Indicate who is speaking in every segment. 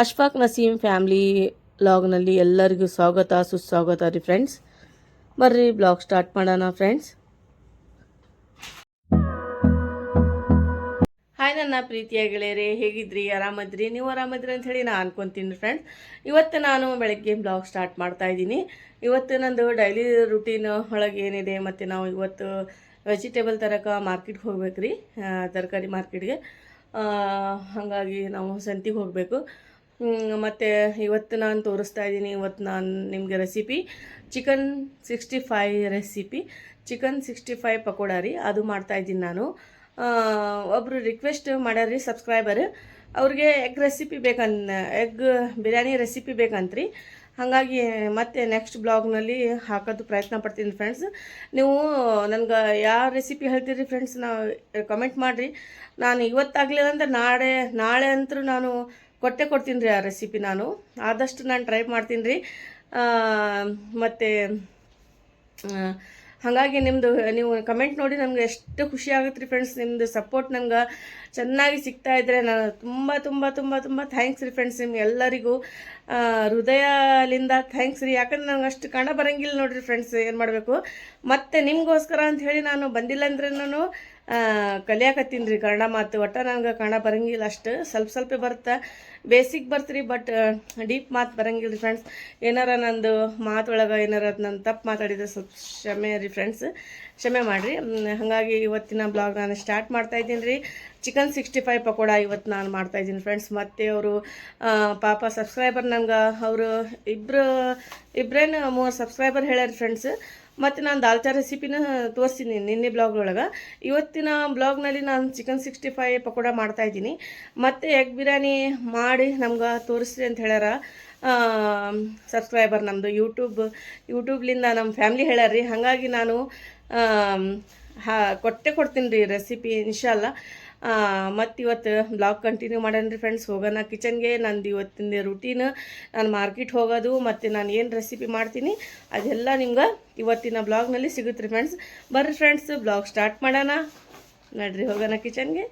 Speaker 1: Ashfaq Naseem family ಬ್ಲಾಗ್ನಲ್ಲಿ ಎಲ್ಲರಿಗೂ ಸ್ವಾಗತ, ಸುಸ್ವಾಗತ ರೀ ಫ್ರೆಂಡ್ಸ್. ಬರ್ರಿ, ಬ್ಲಾಗ್ ಸ್ಟಾರ್ಟ್ ಮಾಡೋಣ ಫ್ರೆಂಡ್ಸ್. ಹಾಯ್ ನನ್ನ ಪ್ರೀತಿಯ ಗೆಳೆಯರೆ, ಹೇಗಿದ್ರಿ? ಆರಾಮದ್ರಿ? ನೀವು ಆರಾಮದ್ರಿ ಅಂತ ಹೇಳಿ ನಾನು ಅನ್ಕೊಂತೀನಿ ಫ್ರೆಂಡ್ಸ್. ಇವತ್ತು ನಾನು ಬೆಳಗ್ಗೆ ಬ್ಲಾಗ್ ಸ್ಟಾರ್ಟ್ ಮಾಡ್ತಾ ಇದ್ದೀನಿ. ಇವತ್ತು ನಂದು ಡೈಲಿ ರುಟೀನ್ ಒಳಗೆ ಏನಿದೆ ಮತ್ತು ನಾವು ಇವತ್ತು ವೆಜಿಟೇಬಲ್ ತರಕ ಮಾರ್ಕೆಟ್ಗೆ ಹೋಗ್ಬೇಕು ರೀ ತರಕಾರಿ ಮಾರ್ಕೆಟ್ಗೆ ಹಾಗಾಗಿ ನಾವು ಸಂತಿಗೆ ಹೋಗಬೇಕು. ಮತ್ತು ಇವತ್ತು ನಾನು ತೋರಿಸ್ತಾ ಇದ್ದೀನಿ, ಇವತ್ತು ನಾನು ನಿಮಗೆ recipe chicken sixty five recipe chicken sixty five pakoda ರೀ, ಅದು ಮಾಡ್ತಾ ಇದ್ದೀನಿ ನಾನು. ಒಬ್ಬರು ರಿಕ್ವೆಸ್ಟ್ ಮಾಡ್ಯಾರ್ರಿ ಸಬ್ಸ್ಕ್ರೈಬರ್ ಅವ್ರಿಗೆ ಎಗ್ ರೆಸಿಪಿ ಬೇಕನ್ ಎಗ್ ಬಿರಿಯಾನಿ ರೆಸಿಪಿ ಬೇಕಂತ್ರಿ. ಹಾಗಾಗಿ ಮತ್ತೆ ನೆಕ್ಸ್ಟ್ ಬ್ಲಾಗ್ನಲ್ಲಿ ಹಾಕೋದು ಪ್ರಯತ್ನ ಪಡ್ತೀನಿ ಫ್ರೆಂಡ್ಸ್ ನೀವು ನನಗೆ ಯಾವ ರೆಸಿಪಿ ಹೇಳ್ತೀರಿ ಫ್ರೆಂಡ್ಸ್ ನಾವು ಕಮೆಂಟ್ ಮಾಡಿರಿ. ನಾನು ಇವತ್ತಾಗಲಿಲ್ಲ ಅಂದ್ರೆ ನಾಳೆ ನಾಳೆ ಅಂತರೂ ನಾನು ಕೊಟ್ಟೆ ಕೊಡ್ತೀನಿ ರೀ ಆ ರೆಸಿಪಿ ನಾನು. ಆದಷ್ಟು ನಾನು ಟ್ರೈ ಮಾಡ್ತೀನಿ ರೀ. ಮತ್ತು ಹಾಗಾಗಿ ನಿಮ್ಮದು ನೀವು ಕಮೆಂಟ್ ನೋಡಿ ನನಗೆ ಎಷ್ಟು ಖುಷಿ ಆಗುತ್ತೆ ರೀ ಫ್ರೆಂಡ್ಸ್ ನಿಮ್ಮದು ಸಪೋರ್ಟ್ ನಂಗೆ ಚೆನ್ನಾಗಿ ಸಿಗ್ತಾ ಇದ್ದರೆ ನಾನು ತುಂಬ ತುಂಬ ತುಂಬ ತುಂಬ ಥ್ಯಾಂಕ್ಸ್ ರೀ ಫ್ರೆಂಡ್ಸ್ ನಿಮ್ಗೆ ಎಲ್ಲರಿಗೂ. ಹೃದಯಲಿಂದ ಥ್ಯಾಂಕ್ಸ್ ರೀ. ಯಾಕಂದ್ರೆ ನಂಗೆ ಅಷ್ಟು ಕಾಣ ಬರಂಗಿಲ್ಲ ನೋಡಿರಿ ಫ್ರೆಂಡ್ಸ್ ಏನು ಮಾಡಬೇಕು. ಮತ್ತು ನಿಮಗೋಸ್ಕರ ಅಂತ ಹೇಳಿ ನಾನು ಬಂದಿಲ್ಲ ಅಂದ್ರೆ ನಾನು ಕಲಿಯಾಕತ್ತೀನಿ ರೀ ಕನ್ನಡ ಮಾತು. ಒಟ್ಟು ನನಗೆ ಕನ್ನಡ ಬರಂಗಿಲ್ಲ ಅಷ್ಟು. ಸ್ವಲ್ಪ ಸ್ವಲ್ಪ ಬರುತ್ತೆ ಬೇಸಿಕ್ ಬರ್ತೀರಿ ಬಟ್ ಡೀಪ್ ಮಾತು ಬರಂಗಿಲ್ಲ ರೀ ಫ್ರೆಂಡ್ಸ್ ಏನಾರ ನಂದು ಮಾತೊಳಗೆ ಏನಾರ ನಾನು ತಪ್ಪು ಮಾತಾಡಿದ್ರೆ ಸ್ವಲ್ಪ ಕ್ಷಮೆ ರೀ ಫ್ರೆಂಡ್ಸ್ ಕ್ಷಮೆ ಮಾಡಿರಿ. ಹಾಗಾಗಿ ಇವತ್ತಿನ ಬ್ಲಾಗ್ ನಾನು ಸ್ಟಾರ್ಟ್ ಮಾಡ್ತಾ ಇದ್ದೀನಿ ರೀ. ಚಿಕನ್ ಸಿಕ್ಸ್ಟಿ ಫೈವ್ ಪಕೋಡ ಇವತ್ತು ನಾನು ಮಾಡ್ತಾ ಇದ್ದೀನಿ ಫ್ರೆಂಡ್ಸ್ ಮತ್ತು ಅವರು ಪಾಪ ಸಬ್ಸ್ಕ್ರೈಬರ್ ನಂಗೆ ಅವರು ಇಬ್ಬರು ಇಬ್ಬರೇನು ಮೂರು ಸಬ್ಸ್ಕ್ರೈಬರ್ ಹೇಳ್ಯಾರ ಫ್ರೆಂಡ್ಸ್ ಮತ್ತು ನಾನು ದಾಲ್ಚಾ ರೆಸಿಪಿನ ತೋರಿಸ್ತೀನಿ ನಿನ್ನೆ ಬ್ಲಾಗ್ನೊಳಗೆ. ಇವತ್ತಿನ ಬ್ಲಾಗ್ನಲ್ಲಿ ನಾನು ಚಿಕನ್ ಸಿಕ್ಸ್ಟಿ ಫೈವ್ ಪಕೋಡ ಮಾಡ್ತಾಯಿದ್ದೀನಿ ಮತ್ತು ಎಗ್ ಬಿರಿಯಾನಿ ಮಾಡಿ ನಮ್ಗೆ ತೋರಿಸ್ರಿ ಅಂತ ಹೇಳ್ಯಾರ ಸಬ್ಸ್ಕ್ರೈಬರ್ ನಮ್ಮದು ಯೂಟ್ಯೂಬ್ ಯೂಟ್ಯೂಬ್ಲಿಂದ ನಮ್ಮ ಫ್ಯಾಮ್ಲಿ ರೀ ಹಾಗಾಗಿ ನಾನು ಹಾ, ಕೊಟ್ಟೆ ಕೊಡ್ತೀನಿ ರೀ ರೆಸಿಪಿ ಇನ್ಶಾಲ್ಲ ಮತ್ತು ಇವತ್ತು ಬ್ಲಾಗ್ ಕಂಟಿನ್ಯೂ ಮಾಡೋಣ ರೀ ಫ್ರೆಂಡ್ಸ್ ಹೋಗೋಣ ಕಿಚನ್ಗೆ ನಂದು ಇವತ್ತಿನ ರುಟೀನ್ ನಾನು ಮಾರ್ಕೆಟ್ ಹೋಗೋದು, ಮತ್ತು ನಾನು ಏನು ರೆಸಿಪಿ ಮಾಡ್ತೀನಿ, ಅದೆಲ್ಲ ನಿಮ್ಗೆ ಇವತ್ತಿನ ಬ್ಲಾಗ್ನಲ್ಲಿ ಸಿಗುತ್ತೆ ರೀ ಫ್ರೆಂಡ್ಸ್ ಬರ್ರಿ ಫ್ರೆಂಡ್ಸ್ ಬ್ಲಾಗ್ ಸ್ಟಾರ್ಟ್ ಮಾಡೋಣ. ನಡ್ರಿ, ಹೋಗೋಣ ಕಿಚನ್ಗೆ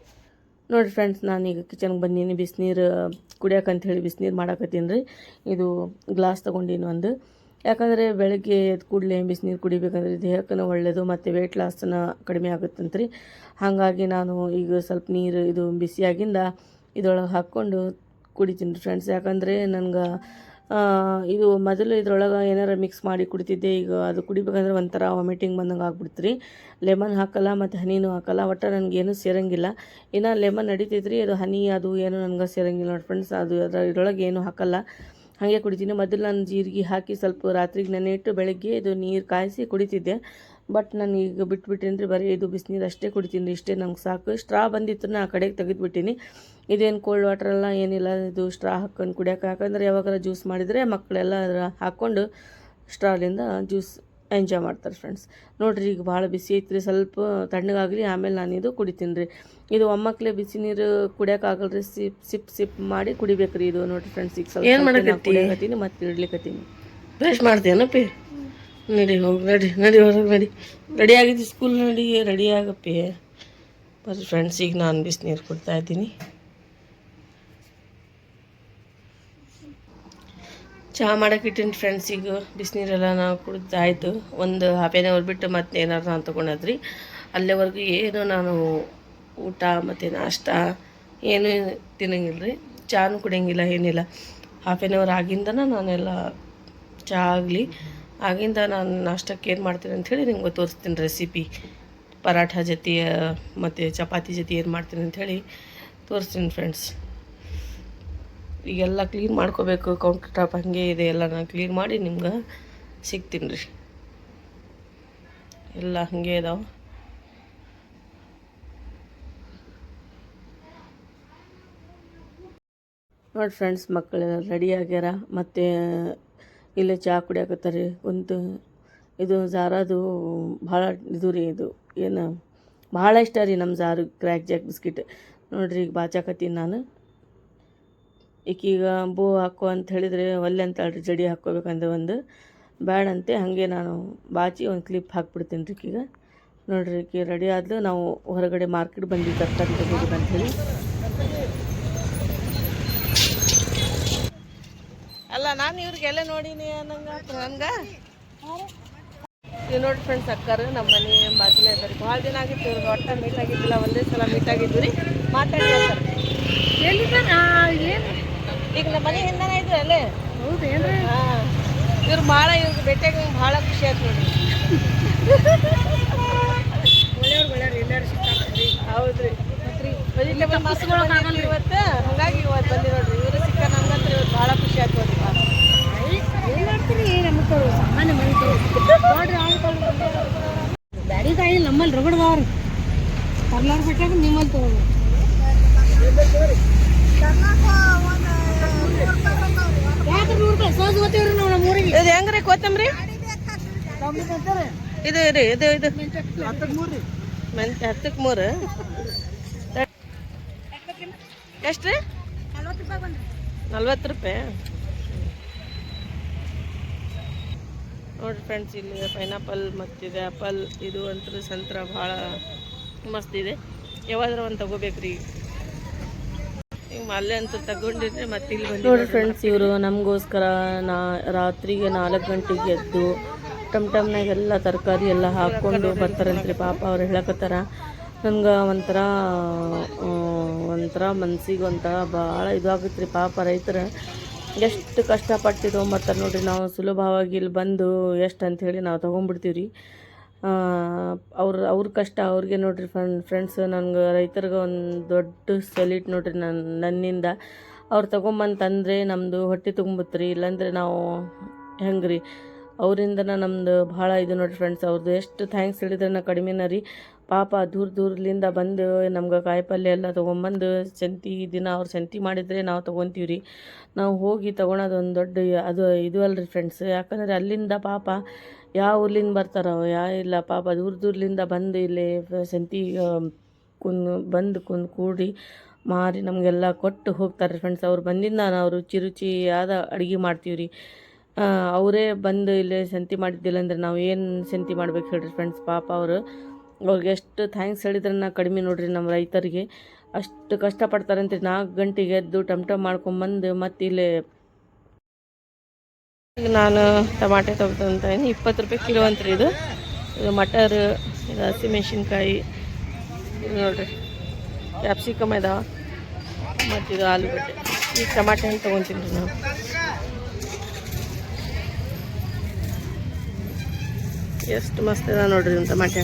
Speaker 1: ನೋಡಿರಿ ಫ್ರೆಂಡ್ಸ್ ನಾನೀಗ ಕಿಚನ್ಗೆ ಬಂದೀನಿ. ಬಿಸಿನೀರು ಕುಡಿಯೋಕಂತ ಹೇಳಿ ಬಿಸಿನೀರು ಮಾಡಾಕತ್ತೀನಿ ರೀ. ಇದು ಗ್ಲಾಸ್ ತೊಗೊಂಡೀನಿ ಒಂದು. ಯಾಕಂದರೆ ಬೆಳಗ್ಗೆ ಎದ್ದು ಕೂಡಲೇ ಬಿಸಿನೀರು ಕುಡಿಬೇಕಂದ್ರೆ ದೇಹಕ್ಕೂ ಒಳ್ಳೆಯದು ಮತ್ತು ವೆಯ್ಟ್ ಲಾಸ್ನ ಕಡಿಮೆ ಆಗುತ್ತಂತ್ರಿ. ಹಾಗಾಗಿ ನಾನು ಈಗ ಸ್ವಲ್ಪ ನೀರು ಇದು ಬಿಸಿಯಾಗಿಂದ ಇದ್ರೊಳಗೆ ಹಾಕ್ಕೊಂಡು ಕುಡಿತೀನಿ ರೀ ಫ್ರೆಂಡ್ಸ್ ಯಾಕಂದರೆ ನನಗೆ ಇದು ಮೊದಲು ಇದ್ರೊಳಗೆ ಏನಾರು ಮಿಕ್ಸ್ ಮಾಡಿ ಕುಡಿತಿದ್ದೆ, ಈಗ ಅದು ಕುಡಿಬೇಕಂದ್ರೆ ಒಂಥರ ವಾಮಿಟಿಂಗ್ ಬಂದಂಗೆ ಆಗ್ಬಿಡ್ತು ರೀ ಲೆಮನ್ ಹಾಕಲ್ಲ, ಮತ್ತು ಹನಿನೂ ಹಾಕಲ್ಲ, ಒಟ್ಟು ನನಗೇನು ಸೇರಂಗಿಲ್ಲ. ಇನ್ನು ಲೆಮನ್ ನಡೀತೈತ್ರಿ ರೀ ಅದು ಹನಿ ಅದು ಏನು ನನಗೆ ಸೇರಂಗಿಲ್ಲ ನೋಡಿ ಫ್ರೆಂಡ್ಸ್ ಅದು ಅದರ ಇದ್ರೊಳಗೆ ಏನು ಹಾಕಲ್ಲ. ಹಾಗೆ ಕುಡಿತೀನಿ. ಮೊದಲು ನಾನು ಜೀರಿಗೆ ಹಾಕಿ ಸ್ವಲ್ಪ ರಾತ್ರಿಗೆ ನೆನೆ ಇಟ್ಟು ಬೆಳಗ್ಗೆ ಇದು ನೀರು ಕಾಯಿಸಿ ಕುಡಿತಿದ್ದೆ. ಬಟ್ ನಾನು ಈಗ ಬಿಟ್ಬಿಟ್ಟೆ ರೀ ಬರೀ ಇದು ಬಿಸಿನೀರು ಅಷ್ಟೇ ಕುಡಿತೀನಿ. ಇಷ್ಟೇ ನಮ್ಗೆ ಸಾಕು. ಸ್ಟ್ರಾ ಬಂದಿತ್ತು ನಾನು ಆ ಕಡೆಗೆ ತೆಗೆದುಬಿಟ್ಟಿನಿ. ಇದೇನು ಕೋಲ್ಡ್ ವಾಟರ್ ಎಲ್ಲ ಏನಿಲ್ಲ. ಇದು ಸ್ಟ್ರಾ ಹಾಕ್ಕೊಂಡು ಕುಡಿಯೋಕೆ. ಯಾಕಂದರೆ ಯಾವಾಗಾರ ಜ್ಯೂಸ್ ಮಾಡಿದರೆ ಮಕ್ಕಳೆಲ್ಲ ಅದ್ರ ಹಾಕ್ಕೊಂಡು ಸ್ಟ್ರಾಲಿಂದ ಜ್ಯೂಸ್ ಎಂಜಾಯ್ ಮಾಡ್ತಾರೆ ಫ್ರೆಂಡ್ಸ್ ನೋಡಿರಿ ಈಗ ಭಾಳ ಬಿಸಿ ಐತ್ರಿ. ಸ್ವಲ್ಪ ತಣ್ಣಗಾಗಲಿ ಆಮೇಲೆ ನಾನು ಇದು ಕುಡಿತೀನಿ ರೀ. ಇದು ಒಮ್ಮಕ್ಲೆ ಬಿಸಿ ನೀರು ಕುಡಿಯೋಕ್ಕಾಗಲ್ರಿ ರೀ ಸಿಪ್ ಸಿಪ್ ಸಿಪ್ ಮಾಡಿ ಕುಡಿಬೇಕು ರೀ ಇದು ನೋಡಿರಿ ಫ್ರೆಂಡ್ಸ್ ಈಗ ಸ್ವಲ್ಪ
Speaker 2: ಏನು
Speaker 1: ಸ್ವಲ್ಪ ನಾ
Speaker 2: ಮಾಡಕತ್ತಿ?
Speaker 1: ಕುಡಿಯಕತ್ತೀನಿ ಮತ್ತೆ ಇಡ್ಲಿಕತ್ತೀನಿ.
Speaker 2: ಬ್ರಷ್ ಮಾಡ್ತೀಯನಪ್ಪಿ ನಡಿ ಹೋಗಿ ನಡಿ ನಡಿ ಹೊರಗೆ ನಡಿ. ರೆಡಿ ಆಗಿದ್ದು ಸ್ಕೂಲ್ ನಡಿ ರೆಡಿ ಆಗಪ್ಪಿ. ಬರ್ರಿ ಫ್ರೆಂಡ್ಸ್ ಈಗ ನಾನು ಬಿಸಿನೀರು ಕುಡ್ತಾ ಇದ್ದೀನಿ. ಚಹಾ ಮಾಡೋಕೆ ಇಟ್ಟಿನಿ ಫ್ರೆಂಡ್ಸ್ ಈಗ ಬಿಸಿನೀರೆಲ್ಲ ನಾವು ಕುಡಿದಾಯ್ತು ಒಂದು ಹಾಫ್ ಎನ್ ಅವರ್ ಬಿಟ್ಟು ಮತ್ತೆ ಏನಾರು ನಾನು ತೊಗೊಂಡದ್ರಿ, ಅಲ್ಲಿವರೆಗೂ ಏನು ನಾನು ಊಟ ಮತ್ತು ನಾಷ್ಟ ಏನೂ ತಿನ್ನಂಗಿಲ್ಲ ರೀ ಚಹಾನು ಕುಡಿಯಂಗಿಲ್ಲ, ಏನಿಲ್ಲ. ಹಾಫ್ ಎನ್ ಅವರ್ ಆಗಿಂದನ ನಾನೆಲ್ಲ ಚಹಾ ಆಗಲಿ, ಆಗಿಂದ ನಾನು ನಾಷ್ಟಕ್ಕೆ ಏನು ಮಾಡ್ತೀನಿ ಅಂಥೇಳಿ ನಿಮ್ಗೆ ತೋರಿಸ್ತೀನಿ ರೆಸಿಪಿ ಪರಾಠ ಜೊತೆ, ಮತ್ತು ಚಪಾತಿ ಜೊತೆ ಏನು ಮಾಡ್ತೀನಿ ಅಂಥೇಳಿ ತೋರಿಸ್ತೀನಿ ಫ್ರೆಂಡ್ಸ್ ಈಗೆಲ್ಲ ಕ್ಲೀನ್ ಮಾಡ್ಕೋಬೇಕು ಕೌಂಟರ್ ಟಾಪ್ ಹಂಗೆ ಇದೆ, ಎಲ್ಲ ನಾನು ಕ್ಲೀನ್ ಮಾಡಿ ನಿಮ್ಗೆ ಸಿಗ್ತೀನಿ ರೀ. ಎಲ್ಲ ಹಾಗೆ ಇದಾವೆ.
Speaker 1: ನೋಡಿ ಫ್ರೆಂಡ್ಸ್ ಮಕ್ಕಳೆಲ್ಲ ರೆಡಿ ಆಗ್ಯಾರ. ಮತ್ತು, ಇಲ್ಲೇ ಚಹಾ ಕುಡಿಯಾಕತ್ತಾರೆ. ಒಂದು ಇದು ಜಾರದು ಭಾಳ ಇದು ರೀ ಇದು. ಏನು ಭಾಳ ಇಷ್ಟ ರೀ ನಮ್ಮ ಜಾರು ಕ್ರ್ಯಾಕ್ ಜಾಕ್ ಬಿಸ್ಕಿಟ್ ನೋಡ್ರಿ ಈಗ ಬಾಚಾಕತ್ತೀನಿ ನಾನು. ಈಕೀಗ ಬೂ ಹಾಕೋ ಅಂತ ಹೇಳಿದರೆ ಒಲ್ಲೆ ಅಂತ ಹೇಳ್ರಿ, ಜಡಿ ಹಾಕ್ಕೋಬೇಕಂದ್ರೆ ಒಂದು. ಬ್ಯಾಡಂತೆ, ಹಾಗೆ ನಾನು ಬಾಚಿ ಒಂದು ಕ್ಲಿಪ್ ಹಾಕ್ಬಿಡ್ತೀನಿ ರೀ ಈಕೀಗ. ನೋಡಿರಿ ಈಕಿ ರೆಡಿ ಆದ್ಲು, ನಾವು ಹೊರಗಡೆ ಮಾರ್ಕೆಟ್ ಬಂದಿದ್ದು ತರಕಾರಿ ಹೇಳಿ. ಅಲ್ಲ, ನಾನು ಇವ್ರಿಗೆಲ್ಲ ನೋಡೀನಿ ಅನ್ನಂಗ ನನಗೆ? ಇವ್ ನೋಡಿ ಫ್ರೆಂಡ್ಸ್ ಅಕ್ಕಾರ ನಮ್ಮ ಮನೆ ಬಾಜುನ ಇದ್ದಾರೆ. ಭಾಳ ದಿನ ಆಗಿತ್ತು, ಇವ್ರಿಗೆ ಒಟ್ಟ ಮೀಟ್ ಆಗಿದ್ದಿಲ್ಲ, ಒಂದೇ ಸಲ ಮೀಟ್ ಆಗಿದ್ವಿ ರೀ. ಮಾತಾಡಿ ಈಗ ನಮ್ಮ ಮನೆ ಹಿಂದನೇ ಇದ್ರು ಅಲ್ಲೇ?
Speaker 2: ಹೌದೇನ್ರಿ
Speaker 1: ಹಾಂ. ಇವ್ರು ಭಾಳ ಇವ್ರಿಗೆ ಭೇಟಿಯಾಗಿ ಭಾಳ ಖುಷಿ ಆಯ್ತು ನೋಡಿ
Speaker 2: ಒಳ್ಳೆಯವ್ರು ಒಳ್ಳೆಯವ್ರು ಎಲ್ಲರೂ ಸಿಕ್ಕಾರ್ರಿ
Speaker 1: ಹೌದ್ರಿ. ವೆಜಿಟೇಬಲ್ ಇವತ್ತು. ಹಂಗಾಗಿ ಇವತ್ತು ಬಂದಿ ನೋಡ್ರಿ. ಇವರು ಸಿಕ್ಕ ನಮ್ಗಂತ್ರ ಇವತ್ತು ಭಾಳ ಖುಷಿ ಆಯ್ತು
Speaker 2: ಏನು ಮಾಡ್ತೀರಿ? ನಮ್ಗೆ ಸಾಮಾನ್ಯ ಮನೆ ನೋಡ್ರಿ ನಮ್ಮಲ್ಲಿ ರಗಡ್ದವ್ರಿ ಕರ್ನಾಟಕ ಬಿಟ್ಟಾಗ ನಿಮ್ಮಲ್ಲಿ ತಗೋದು ಯಾಕೆ ನೂರು ರೂಪಾಯಿ ಸೋಜ್ ಗೊತ್ತೀವ್ರಿ ನಾವು ನಮ್ಮ ಊರಿಗೆ
Speaker 1: ಇದು ಹೆಂಗ್ರಿ ಕೊತ್ತಂಬರಿ ಇದು ರೀ ಇದು ಇದು. ಹತ್ತಕ್ಕೆ ಮೂರು. ಎಷ್ಟು ರೀ? ನಲ್ವತ್ತು ರೂಪಾಯಿ. ನೋಡ್ರಿ ಫ್ರೆಂಡ್ಸ್ ಇಲ್ಲಿ ಪೈನಾಪಲ್ ಮತ್ತಿದೆ ಆಪಲ್ ಇದು ಅಂತೂ ಸಂತ್ರ ಭಾಳ ಮಸ್ತ್ ಇದೆ. ಯಾವಾದ್ರೂ ಒಂದು ತಗೋಬೇಕ್ರಿ ಅಲ್ಲೇ ಅಂತೂ ತಗೊಂಡಿದ್ರೆ ಮತ್ತೆ ಇಲ್ಲಿ ನೋಡ್ರಿ ಫ್ರೆಂಡ್ಸ್ ಇವರು ನಮಗೋಸ್ಕರ ನಾ ರಾತ್ರಿಗೆ ನಾಲ್ಕು ಗಂಟೆಗೆ ಎದ್ದು ಟಮ್ ಟಮ್ನಾಗೆಲ್ಲ ತರಕಾರಿ ಎಲ್ಲ ಹಾಕ್ಕೊಂಡು ಬರ್ತಾರಂತ್ರಿ ಪಾಪ ಅವ್ರು ಹೇಳಕತ್ತಾರ. ನನ್ಗೆ ಒಂಥರ ಒಂಥರ ಮನ್ಸಿಗೆ ಒಂಥರ ಭಾಳ ಇದಾಗುತ್ತೆ ರೀ ಪಾಪ ರೈತರು. ಎಷ್ಟು ಕಷ್ಟಪಟ್ಟು ತೊಗೊಂಬರ್ತಾರೆ ನೋಡಿರಿ ನಾವು ಸುಲಭವಾಗಿ ಇಲ್ಲಿ ಬಂದು ಎಷ್ಟು ಅಂಥೇಳಿ ನಾವು ತೊಗೊಂಡ್ಬಿಡ್ತೀವಿ ರೀ ಅವ್ರ ಅವ್ರ ಕಷ್ಟ ಅವ್ರಿಗೆ ನೋಡಿರಿ ಫ್ರೆಂಡ್, ಫ್ರೆಂಡ್ಸ್ ನನಗೆ ರೈತರಿಗೆ ಒಂದು ದೊಡ್ಡ ಸೆಲ್ಯೂಟ್ ನೋಡಿರಿ ನನ್ನ ನನ್ನಿಂದ. ಅವ್ರು ತೊಗೊಂಬಂತಂದರೆ ನಮ್ಮದು ಹೊಟ್ಟೆ ತುಂಬುತ್ತೆ ರೀ ಇಲ್ಲಾಂದ್ರೆ ನಾವು ಹೆಂಗೆ ರೀ ಅವರಿಂದನ ನಮ್ಮದು ಭಾಳ ಇದು ನೋಡ್ರಿ ಫ್ರೆಂಡ್ಸ್ ಅವ್ರದ್ದು ಎಷ್ಟು ಥ್ಯಾಂಕ್ಸ್ ಹೇಳಿದ್ರೆ ಕಡಿಮೆನ ರೀ. ಪಾಪ ದೂರ ದೂರದಿಂದ ಬಂದು ನಮ್ಗೆ ಕಾಯಿಪಲ್ಯ ಎಲ್ಲ ತೊಗೊಂಬಂದು ಸಂತಿ ದಿನ ಅವ್ರು ಸಂತಿ ಮಾಡಿದರೆ ನಾವು ತೊಗೊತೀವಿ ರೀ. ನಾವು ಹೋಗಿ ತೊಗೊಳೋದು ಒಂದು ದೊಡ್ಡ ಅದು ಇದು ಅಲ್ರಿ ಫ್ರೆಂಡ್ಸ್ ಯಾಕಂದರೆ ಅಲ್ಲಿಂದ ಪಾಪ ಯಾವ ಊರ್ಲಿಂದ ಬರ್ತಾರೋ ಯಾ ಇಲ್ಲ ಪಾಪ ದೂರ ದೂರಲಿಂದ ಬಂದು ಇಲ್ಲಿ ಸಂತಿ ಕುನ್ ಬಂದು ಕುಂದು ಕೂಡಿ ಮಾರಿ ನಮಗೆಲ್ಲ ಕೊಟ್ಟು ಹೋಗ್ತಾರೆ ಫ್ರೆಂಡ್ಸ್ ಅವ್ರು ಬಂದಿಂದ ನಾವು ರುಚಿ ರುಚಿಯಾದ ಅಡುಗೆ ಮಾಡ್ತೀವಿ ರೀ. ಅವರೇ ಬಂದು ಇಲ್ಲಿ ಸಂತಿ ಮಾಡಿದ್ದಿಲ್ಲ ಅಂದ್ರೆ ನಾವು ಏನು ಸಂತಿ ಮಾಡ್ಬೇಕು ಹೇಳ್ರಿ ಫ್ರೆಂಡ್ಸ್ ಪಾಪ ಅವರು. ಅವ್ರಿಗೆ ಎಷ್ಟು ಥ್ಯಾಂಕ್ಸ್ ಹೇಳಿದ್ರೆ ನಾ ಕಡಿಮೆ ನೋಡ್ರಿ ನಮ್ಮ ರೈತರಿಗೆ. ಅಷ್ಟು ಕಷ್ಟಪಡ್ತಾರಂತೆ ನಾಲ್ಕು ಗಂಟೆಗೆ ಎದ್ದು ಟಮ್ ಟಮ್ ಮಾಡ್ಕೊಂಬಂದು ಮತ್ತೆ ಇಲ್ಲಿ ನಾನು ಟಮಾಟೆ ತೊಗೊತ ಇದೀನಿ ಇಪ್ಪತ್ತು ರೂಪಾಯಿ ಕಿಲೋ ಅಂತ್ರಿ ಇದು. ಇದು ಮಟರ್, ಇದು ಹಸಿಮೆಣ್ಸಿನ್ಕಾಯಿ ಇದು ನೋಡ್ರಿ ಕ್ಯಾಪ್ಸಿಕಮ್ ಇದಾವೆ. ಮತ್ತು ಇದು ಆಲೂಗಡ್ಡೆ. ಈಗ ಟಮಾಟೆ ಹಣ್ಣು ತೊಗೊತೀನಿ ರೀ ನಾವು ಎಷ್ಟು ಮಸ್ತ್ ಇದೆ ನೋಡ್ರಿ ಇಂಥ ಮಾಟೆ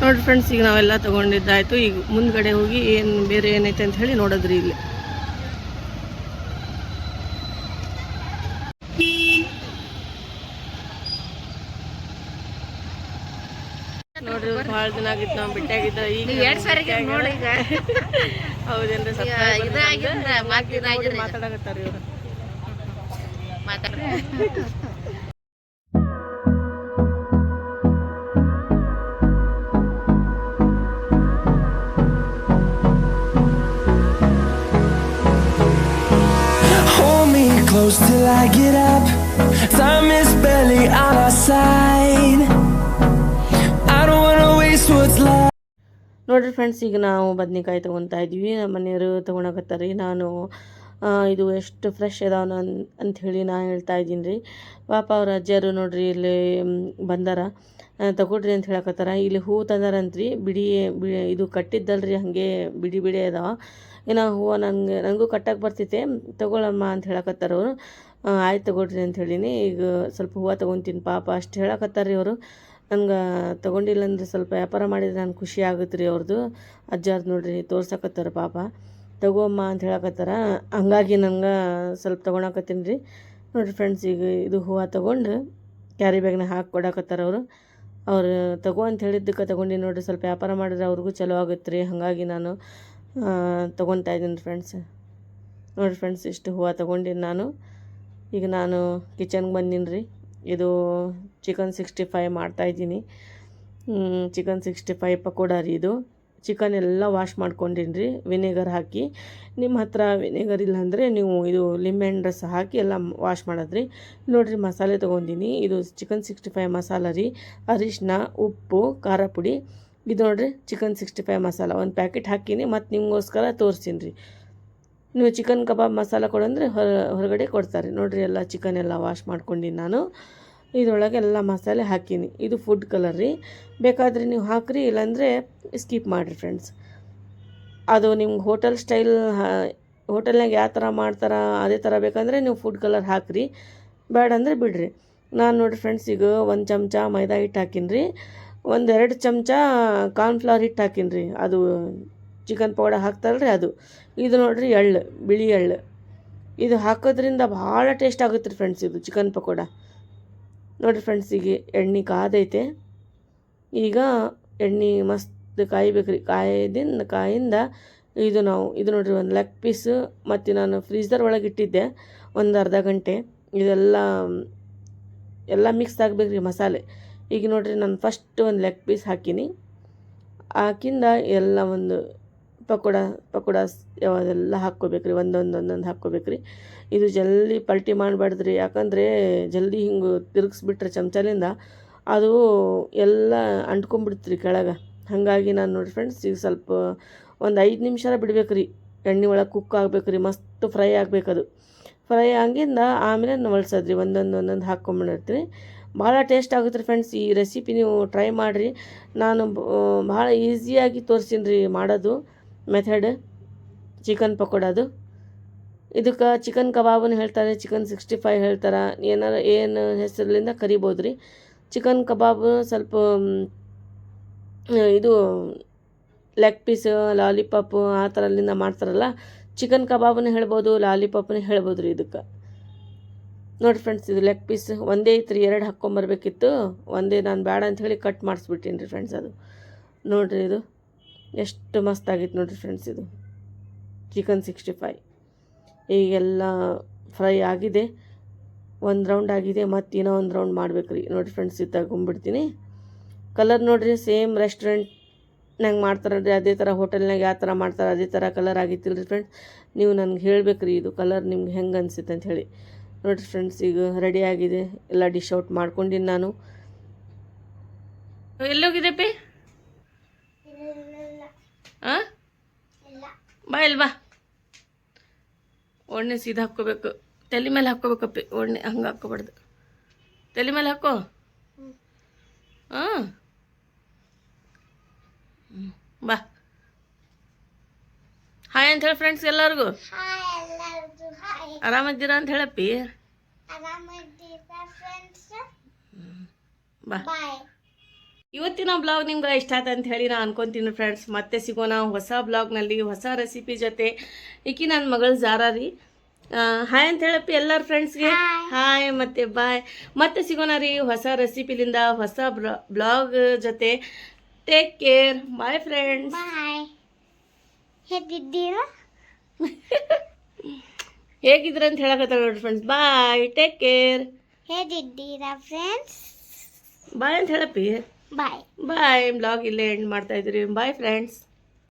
Speaker 1: ನೋಡ್ರಿ ಫ್ರೆಂಡ್ಸ್ ಈಗ ನಾವೆಲ್ಲ ತಗೊಂಡಿದ್ದಾಯ್ತು. ಈಗ ಮುಂದ್ಗಡೆ ಹೋಗಿ ಏನು ಬೇರೆ ಏನೈತೆ ಅಂತ ಹೇಳಿ ನೋಡೋದ್ರಿ ಇಲ್ಲಿ. ನೋಡ್ರಿ ಭಾಳ ದಿನ ಆಗಿತ್ತು ನಾವು ಬಿಟ್ಟಾಗಿದ್ದ. ಈಗ ಹೌದೇನ್ರಿ ಮಾತಾಡಕತ್ತಾರ ಇವ್ರು.
Speaker 3: Hold till I get up. Time is barely on our side. I don't wanna waste what's left.
Speaker 1: ನೋಡ್ರಿ ಫ್ರೆಂಡ್ಸ್ ಈಗ ನಾವು ಬದ್ನಿಕಾಯಿ ತೊಗೊತಾ ಇದ್ವಿ ನಮ್ಮ ಮನೆಯವರು ತೊಗೊಳಕತ್ತಾರ ನಾನು ಇದು ಎಷ್ಟು ಫ್ರೆಶ್ ಅದಾವ ಅಂತ ಹೇಳಿ ನಾ ಹೇಳ್ತಾ ಇದ್ದೀನಿ ರೀ. ಪಾಪ ಅವ್ರ ಅಜ್ಜರು ನೋಡ್ರಿ ಇಲ್ಲಿ ಬಂದಾರ. ತಗೊಳ್ರಿ ಅಂತ ಹೇಳಕತ್ತಾರ. ಇಲ್ಲಿ ಹೂ ತಂದಾರಂತ್ರಿ. ಬಿಡಿ ಇದು ಕಟ್ಟಿದ್ದಲ್ರಿ. ಹಾಗೆ ಬಿಡಿ ಬಿಡಿ ಅದಾವ ಏನೋ ಹೂವು ನನಗೆ ನನಗೂ ಕಟ್ಟಕ್ಕೆ ಬರ್ತೈತೆ ತಗೊಳಮ್ಮ ಅಂತ ಹೇಳಕತ್ತಾರ ಅವರು. ಆಯ್ತು ತಗೊಳ್ರಿ ಅಂತ ಹೇಳೀನಿ. ಈಗ ಸ್ವಲ್ಪ ಹೂವು ತೊಗೊತೀನಿ ಪಾಪ. ಅಷ್ಟು ಹೇಳಕತ್ತಾರ ರೀ ಅವರು. ನಂಗೆ ತಗೊಂಡಿಲ್ಲ ಅಂದ್ರೆ ಸ್ವಲ್ಪ ವ್ಯಾಪಾರ ಮಾಡಿದ್ರೆ ನಾನು ಖುಷಿ ಆಗುತ್ತೆ ರೀ ಅವ್ರದ್ದು ಅಜ್ಜಾರ್ದು ನೋಡ್ರಿ, ತೋರ್ಸಕತ್ತಾರ ಪಾಪ. ತಗೋಮ್ಮ ಅಂತ ಹೇಳಕತ್ತಾರ. ಹಂಗಾಗಿ ನಂಗೆ ಸ್ವಲ್ಪ ತೊಗೊಳಕತ್ತೀನಿ ರೀ. ನೋಡಿರಿ ಫ್ರೆಂಡ್ಸ್ ಈಗ ಇದು ಹೂವು ತೊಗೊಂಡು ಕ್ಯಾರಿ ಬ್ಯಾಗ್ನ ಹಾಕಿ ಕೊಡಕತ್ತಾರ ಅವರು. ಅವ್ರು ತಗೋ ಅಂತ ಹೇಳಿದ್ದಕ್ಕೆ ತೊಗೊಂಡು ನೋಡಿರಿ, ಸ್ವಲ್ಪ ವ್ಯಾಪಾರ ಮಾಡಿದ್ರೆ ಅವ್ರಿಗೂ ಚಲೋ ಆಗುತ್ತೆ ರೀ. ಹಾಗಾಗಿ ನಾನು ತೊಗೊತಾ ಇದ್ದೀನಿ ಫ್ರೆಂಡ್ಸ್ ನೋಡಿರಿ ಫ್ರೆಂಡ್ಸ್ ಇಷ್ಟು ಹೂವು ತೊಗೊಂಡಿನಿ ನಾನು. ಈಗ ನಾನು ಕಿಚನ್ಗೆ ಬಂದೀನಿ ರೀ ಇದು ಚಿಕನ್ ಸಿಕ್ಸ್ಟಿ ಫೈ ಮಾಡ್ತಾಯಿದ್ದೀನಿ ಚಿಕನ್ ಸಿಕ್ಸ್ಟಿ ಫೈವ್ ಪಕೋಡ ರೀ ಇದು. ಚಿಕನ್ ಎಲ್ಲ ವಾಶ್ ಮಾಡ್ಕೊಂಡಿನಿ ರೀ ವಿನೆಗರ್ ಹಾಕಿ. ನಿಮ್ಮ ಹತ್ರ ವಿನೆಗರ್ ಇಲ್ಲಾಂದರೆ ನೀವು ಇದು ಲಿಂಬೆಹಣ್ಣು ರಸ ಹಾಕಿ ಎಲ್ಲ ವಾಶ್ ಮಾಡೋದ್ರಿ. ನೋಡಿರಿ, ಮಸಾಲೆ ತೊಗೊಂಡಿನಿ. ಇದು ಚಿಕನ್ ಸಿಕ್ಸ್ಟಿ ಫೈವ್ ಮಸಾಲ ರೀ. ಅರಿಶಿನ ಉಪ್ಪು, ಖಾರ ಪುಡಿ. ಇದು ನೋಡಿರಿ ಚಿಕನ್ ಸಿಕ್ಸ್ಟಿ ಫೈವ್ ಮಸಾಲ. ಒಂದು ಪ್ಯಾಕೆಟ್ ಹಾಕೀನಿ ಮತ್ತು ನಿಮಗೋಸ್ಕರ ತೋರಿಸ್ತೀನಿ ರೀ ನೀವು ಚಿಕನ್ ಕಬಾಬ್ ಮಸಾಲ ಕೊಡಂದರೆ ಹೊರ, ಹೊರಗಡೆ ಕೊಡ್ತಾರೆ. ನೋಡಿರಿ ಎಲ್ಲ ಚಿಕನ್ ಎಲ್ಲ ವಾಶ್ ಮಾಡ್ಕೊಂಡಿನಿ ನಾನು. ಇದರೊಳಗೆ ಎಲ್ಲ ಮಸಾಲೆ ಹಾಕೀನಿ. ಇದು ಫುಡ್ ಕಲರ್ ರೀ. ಬೇಕಾದರೆ ನೀವು ಹಾಕ್ರಿ, ಇಲ್ಲಾಂದರೆ ಸ್ಕಿಪ್ ಮಾಡಿರಿ ಫ್ರೆಂಡ್ಸ್ ಅದು ನಿಮ್ಗೆ ಹೋಟೆಲ್ ಸ್ಟೈಲ್ ಹೋಟೆಲ್ನಾಗ ಯಾವ ಥರ ಮಾಡ್ತಾರ, ಅದೇ ಥರ ಬೇಕಂದರೆ ನೀವು ಫುಡ್ ಕಲರ್ ಹಾಕಿರಿ. ಬೇಡ ಅಂದರೆ ಬಿಡ್ರಿ. ನಾನು ನೋಡಿರಿ ಫ್ರೆಂಡ್ಸ್ ಈಗ ಒಂದು ಚಮಚ ಮೈದಾ ಹಿಟ್ಟು ಹಾಕೀನಿ ರೀ ಒಂದೆರಡು ಚಮಚ ಕಾರ್ನ್ಫ್ಲವರ್ ಹಿಟ್ಟು ಹಾಕೀನಿ ರೀ ಅದು ಚಿಕನ್ ಪೌಡರ್ ರೀ ಅದು. ಇದು ನೋಡಿರಿ ಎಳ್ಳು, ಬಿಳಿ ಎಳ್ಳು. ಇದು ಹಾಕೋದ್ರಿಂದ ಭಾಳ ಟೇಸ್ಟ್ ಆಗುತ್ತೆ ರೀ ಫ್ರೆಂಡ್ಸ್ ಇದು ಚಿಕನ್ ಪಕೋಡ. ನೋಡಿರಿ ಫ್ರೆಂಡ್ಸ್ ಈಗ ಎಣ್ಣೆ ಕಾದೈತೆ. ಈಗ ಎಣ್ಣೆ ಮಸ್ತ್ ಕಾಯ್ಬೇಕು ರೀ ಕಾಯ್ದಿಂದ, ಕಾಯಿಂದ ಇದು ನಾವು, ಇದು ನೋಡಿರಿ ಒಂದು ಲೆಗ್ ಪೀಸು ಮತ್ತು ನಾನು ಫ್ರೀಜರ್ ಒಳಗೆ ಇಟ್ಟಿದ್ದೆ. ಒಂದು ಅರ್ಧ ಗಂಟೆ. ಇದೆಲ್ಲ, ಎಲ್ಲ ಮಿಕ್ಸ್ ಆಗ್ಬೇಕು ರೀ ಮಸಾಲೆ. ಈಗ ನೋಡಿರಿ ನಾನು ಫಸ್ಟ್ ಒಂದು ಲೆಗ್ ಪೀಸ್ ಹಾಕೀನಿ. ಹಾಕಿಂದ ಎಲ್ಲ ಒಂದು ಪಕೋಡ ಪಕೋಡ ಯಾವದೆಲ್ಲ ಹಾಕ್ಕೋಬೇಕು ರೀ ಒಂದೊಂದು ಒಂದೊಂದು ಹಾಕ್ಕೋಬೇಕು ರೀ ಇದು ಜಲ್ದಿ ಪಲ್ಟಿ ಮಾಡಬಾರ್ದು ರೀ ಯಾಕಂದರೆ ಜಲ್ದಿ ಹಿಂಗೆ ತಿರುಗಿಸ್ಬಿಟ್ರೆ ಚಮಚಲಿಂದ ಅದು ಎಲ್ಲ ಅಂಟ್ಕೊಂಬಿಡ್ತು ರೀ ಕೆಳಗೆ. ಹಾಗಾಗಿ ನಾನು ನೋಡಿ ಫ್ರೆಂಡ್ಸ್ ಈಗ ಸ್ವಲ್ಪ ಒಂದು ಐದು ನಿಮಿಷ ಬಿಡ್ಬೇಕು ರೀ ಎಣ್ಣೆ ಒಳಗೆ ಕುಕ್ ಆಗ್ಬೇಕು ರೀ ಮಸ್ತ್ ಫ್ರೈ ಆಗಬೇಕದು. ಫ್ರೈ ಆಗಿಂದ ಆಮೇಲೆ ನವಳ್ಸೋದು ರೀ ಒಂದೊಂದು ಒಂದೊಂದು ಹಾಕ್ಕೊಂಬಿಡ್ತೀರಿ. ಭಾಳ ಟೇಸ್ಟ್ ಆಗುತ್ತೆ ರೀ ಫ್ರೆಂಡ್ಸ್ ಈ ರೆಸಿಪಿ ನೀವು ಟ್ರೈ ಮಾಡಿರಿ. ನಾನು ಭಾಳ ಈಸಿಯಾಗಿ ತೋರಿಸ್ತೀನಿ ರೀ ಮಾಡೋದು. ಮೆಥಡ್, ಚಿಕನ್ ಪಕೋಡದು ಇದಕ್ಕೆ ಚಿಕನ್ ಕಬಾಬನ್ನು ಹೇಳ್ತಾರೆ, ಚಿಕನ್ ಸಿಕ್ಸ್ಟಿ ಫೈವ್ ಹೇಳ್ತಾರೆ. ಏನಾರ ಏನು ಹೆಸರಿಂದ ಕರಿಬೋದು ರೀ ಚಿಕನ್ ಕಬಾಬ್ ಸ್ವಲ್ಪ ಇದು ಲೆಗ್ ಪೀಸ್, ಲಾಲಿಪಾಪ್ ಆ ಥರಲ್ಲಿಂದ ಮಾಡ್ತಾರಲ್ಲ, ಚಿಕನ್ ಕಬಾಬನ್ನು ಹೇಳ್ಬೋದು ಲಾಲಿಪಾಪನ್ನು ಹೇಳ್ಬೋದು ರೀ ಇದಕ್ಕೆ. ನೋಡಿ ಫ್ರೆಂಡ್ಸ್, ಇದು ಲೆಗ್ ಪೀಸ್ ಒಂದೇ ಇತ್ತು ರೀ ಎರಡು ಹಾಕ್ಕೊಂಬರ್ಬೇಕಿತ್ತು. ಒಂದೇ ನಾನು ಬೇಡ ಅಂತ ಹೇಳಿ ಕಟ್ ಮಾಡಿಸ್ಬಿಟ್ಟೀನಿ ರೀ ಫ್ರೆಂಡ್ಸ್ ಅದು. ನೋಡಿರಿ ಇದು. ಎಷ್ಟು ಮಸ್ತ್ ಆಗಿತ್ತು ನೋಡಿರಿ ಫ್ರೆಂಡ್ಸ್ ಇದು. ಚಿಕನ್ ಸಿಕ್ಸ್ಟಿ ಫೈ ಈಗೆಲ್ಲ ಫ್ರೈ ಆಗಿದೆ. ಒಂದು ರೌಂಡ್ ಆಗಿದೆ ಮತ್ತು ಇನ್ನೂ ಒಂದು ರೌಂಡ್ ಮಾಡ್ಬೇಕು ನೋಡಿ ಫ್ರೆಂಡ್ಸ್ ಇದು ತಗೊಂಬಿಡ್ತೀನಿ ಕಲರ್ ನೋಡಿರಿ ಸೇಮ್ ರೆಸ್ಟೋರೆಂಟ್ನಾಗ ಮಾಡ್ತಾರಲ್ರಿ ಅದೇ ಥರ ಹೋಟೆಲ್ನಾಗ ಯಾವ ಥರ ಮಾಡ್ತಾರೆ, ಅದೇ ಥರ ಕಲರ್ ಆಗಿತ್ತಿಲ್ಲ ರೀ ಫ್ರೆಂಡ್ಸ್ ನೀವು ನನಗೆ ಹೇಳ್ಬೇಕು ಇದು ಕಲರ್ ನಿಮ್ಗೆ ಹೆಂಗೆ ಅನಿಸುತ್ತೆ ಅಂತ ಹೇಳಿ. ನೋಡಿರಿ ಫ್ರೆಂಡ್ಸ್ ಈಗ ರೆಡಿ ಆಗಿದೆ. ಎಲ್ಲ ಡಿಶ್ ಔಟ್ ಮಾಡ್ಕೊಂಡಿನಿ ನಾನು. ಎಲ್ಲೋಗಿದೆ ಪಿ ಆ ಬಾ ಇಲ್ಲಿ ಬಾ. ಒಣ್ಣೆ ಸೀದಾ ಹಾಕ್ಕೋಬೇಕು. ತಲೆ ಮೇಲೆ ಹಾಕ್ಕೋಬೇಕಪ್ಪಿ ಒಣ್ಣೆ ಹಂಗೆ ಹಾಕ್ಕೋಬಾರ್ದು. ತಲೆ ಮೇಲೆ ಹಾಕೋ. ಹಾಂ. ಬಾ. ಹಾಯ್ ಅಂತ ಹೇಳಿ ಫ್ರೆಂಡ್ಸ್ ಎಲ್ಲರಿಗೂ. ಆರಾಮದ್ದೀರಾ ಅಂತ ಹೇಳಪ್ಪಿ. ಬಾ. ಇವತ್ತಿನ ಬ್ಲಾಗ್ ನಿಮ್ಗೆ ಇಷ್ಟ ಆಯ್ತು ಅಂತ ಹೇಳಿ ನಾನು ಅನ್ಕೊಂತೀನಿ ಫ್ರೆಂಡ್ಸ್ ಮತ್ತೆ ಸಿಗೋಣ ಹೊಸ ಬ್ಲಾಗ್ನಲ್ಲಿ ಹೊಸ ರೆಸಿಪಿ ಜೊತೆ. ಈಕಿ ನನ್ನ ಮಗಳು ಜಾರಾ ರೀ. ಹಾಯ್ ಅಂತ ಹೇಳಪ್ಪಿ ಎಲ್ಲರ ಫ್ರೆಂಡ್ಸ್ಗೆ ಹಾಯ್ ಮತ್ತೆ ಬಾಯ್ ಮತ್ತೆ ಸಿಗೋಣ ರೀ ಹೊಸ ರೆಸಿಪಿಲಿಂದ ಹೊಸ ಬ್ಲಾಗ್ ಜೊತೆ. ಟೇಕ್ ಕೇರ್ ಬಾಯ್ ಫ್ರೆಂಡ್ಸ್
Speaker 4: ಹೇಗಿದ್ದೀರಾ?
Speaker 1: ಹೇಗಿದ್ರೆ ಅಂತ ಹೇಳಕತ್ತಾರ ನೋಡಿ ಫ್ರೆಂಡ್ಸ್ ಬಾಯ್ ಟೇಕ್ ಕೇರ್
Speaker 4: ಹೇಗಿದ್ದೀರಾ ಫ್ರೆಂಡ್ಸ್
Speaker 1: ಬಾಯ್ ಅಂತ ಹೇಳಪ್ಪಿ.
Speaker 4: ಬಾಯ್
Speaker 1: ಬಾಯ್ ಬ್ಲಾಗ್ ಇಲ್ಲೇ ಎಂಡ್ ಮಾಡ್ತಾ ಇದ್ದೀರಿ. Bye friends